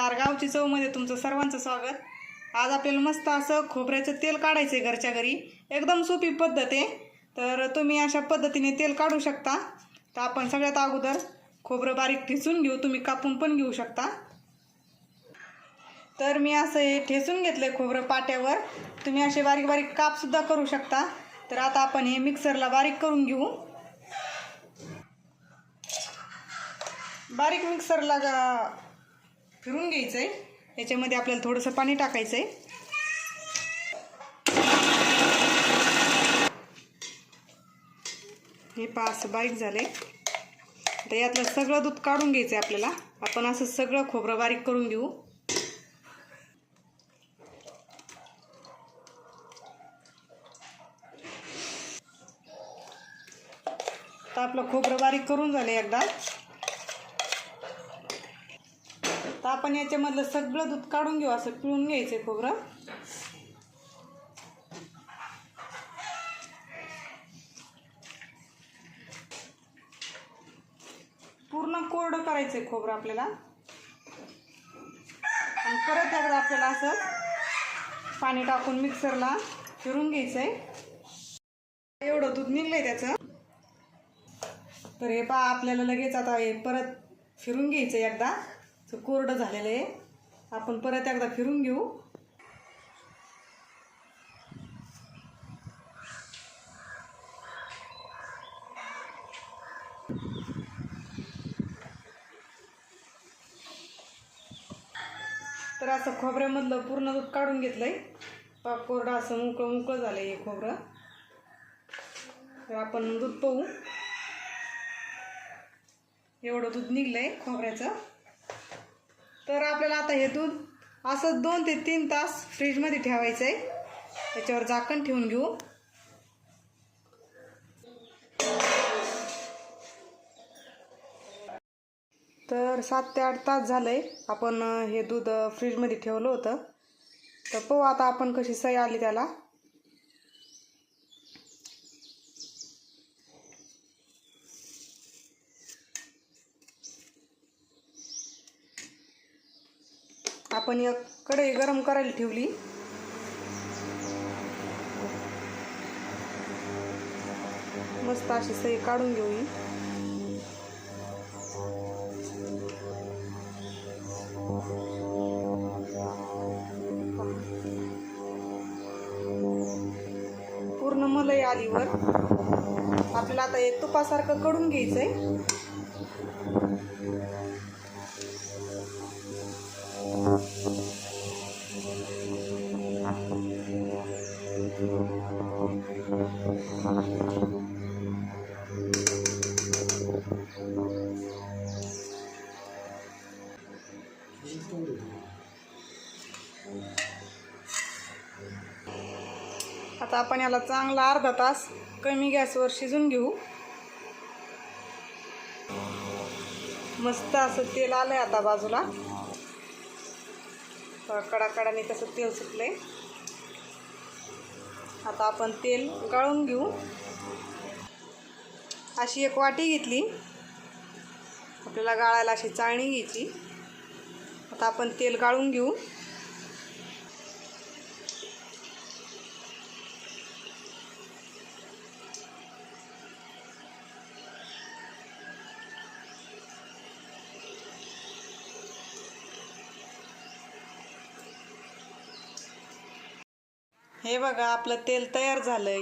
नमस्कार. गावची चवमध्ये म्हणजे तुमचं सर्वांचं स्वागत. आज आपल्याला मस्त असं खोबऱ्याचं तेल काढायचं आहे घरच्या घरी. एकदम सोपी पद्धत आहे. तर तुम्ही अशा पद्धतीने तेल काढू शकता. तर आपण सगळ्यात अगोदर खोबरं बारीक ठेचून घेऊ. तुम्ही कापून पण घेऊ शकता. तर मी असं हे ठेचून घेतलं आहे खोबरं पाट्यावर. तुम्ही असे बारीक बारीक कापसुद्धा करू शकता. तर आता आपण हे मिक्सरला बारीक करून घेऊ. बारीक मिक्सरला फिरून घ्यायचं आहे याच्यामध्ये आपल्याला थोडंसं पाणी टाकायचं आहे हे पास बारीक झाले तर यातलं सगळं दूध काढून घ्यायचं आहे आपल्याला. आपण असं सगळं खोबरं बारीक करून घेऊ. तर आपलं खोबरं बारीक करून झालं एकदा तर आपण याच्यामधलं सगळं दूध काढून घेऊ असं पिळून घ्यायचं खोबरं. पूर्ण कोरडं करायचं आहे खोबरं आपल्याला. आणि परत एकदा आपल्याला असं पाणी टाकून मिक्सरला फिरून घ्यायचं आहे एवढं दूध निघलंय त्याचं. तर हे पहा आपल्याला लगेच आता हे परत फिरून घ्यायचं एकदा. असं कोरडं झालेलं आहे. आपण परत एकदा फिरून घेऊ. तर असं खोबऱ्यामधलं पूर्ण दूध काढून घेतलंय. पा कोरडं असं मोकळं मोकळं झालं हे खोबरं. तर आपण दूध पाहू. एवढं दूध निघलंय खोबऱ्याचं. तर आपल्याला आता हे दूध असं दोन ते तीन तास फ्रीजमध्ये ठेवायचं आहे. त्याच्यावर झाकण ठेवून घेऊ. तर सात ते आठ तास झालंय. आपण हे दूध फ्रीजमध्ये ठेवलं होतं. तर पाहू आता आपण कशी सई आली त्याला. आपण एक कढई गरम करायला ठेवली. मस्त अशी सई काढून घेऊ पूर्ण मलई आलीवर आपल्याला आता एक तुपासारखं कडून घ्यायचंय. आता आपण याला चांगला अर्धा तास कमी गॅसवर शिजून घेऊ. मस्त असं तेल आलंय आता बाजूला. कडाकडाने कसं तेल सुटलंय. आता आपण तेल गाळून घेऊ. अशी एक वाटी घेतली. आपल्याला गाळायला अशी चाळणी घ्यायची. आता आपण तेल गाळून घेऊ. हे बघा आपलं तेल तयार झालंय.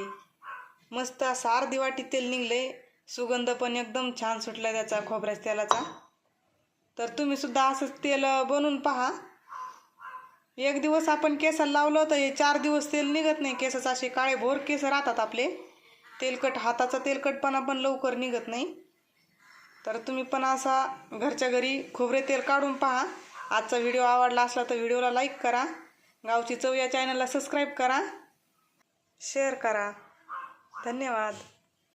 मस्त असं अर्धी वाटी तेल निघलंय. सुगंध पण एकदम छान सुटलाय त्याचा खोबऱ्याच्या तेलाचा. तर तुम्ही सुद्धा असंच तेल बनवून पहा. एक दिवस आपण केसाला लावलं तर हे चार दिवस तेल निघत नाही. केसाचा असे काळे भोर केस राहतात आपले. तेलकट हाताचा तेलकटपणा पण लवकर निघत नाही. तर तुम्ही पण असा घरच्या घरी खोबरे तेल काढून पहा. आजचा व्हिडिओ आवडला असला तर व्हिडिओला लाईक करा. गावची चव या चॅनलला सबस्क्राईब करा. शेअर करा. धन्यवाद.